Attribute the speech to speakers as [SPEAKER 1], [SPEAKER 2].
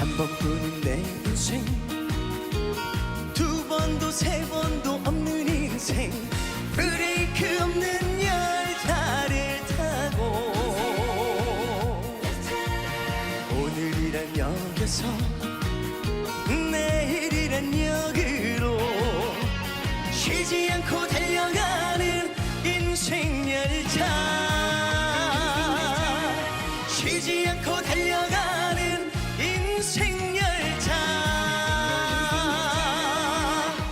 [SPEAKER 1] 한 번뿐인 내 인생. 두 번도 세 번도 없는 인생. 브레이크 그 없는 열차를 타고 오늘이란 역에서 내일이란 역으로 쉬지 않고 달려가는 인생 열차. 쉬지 않고 달려가는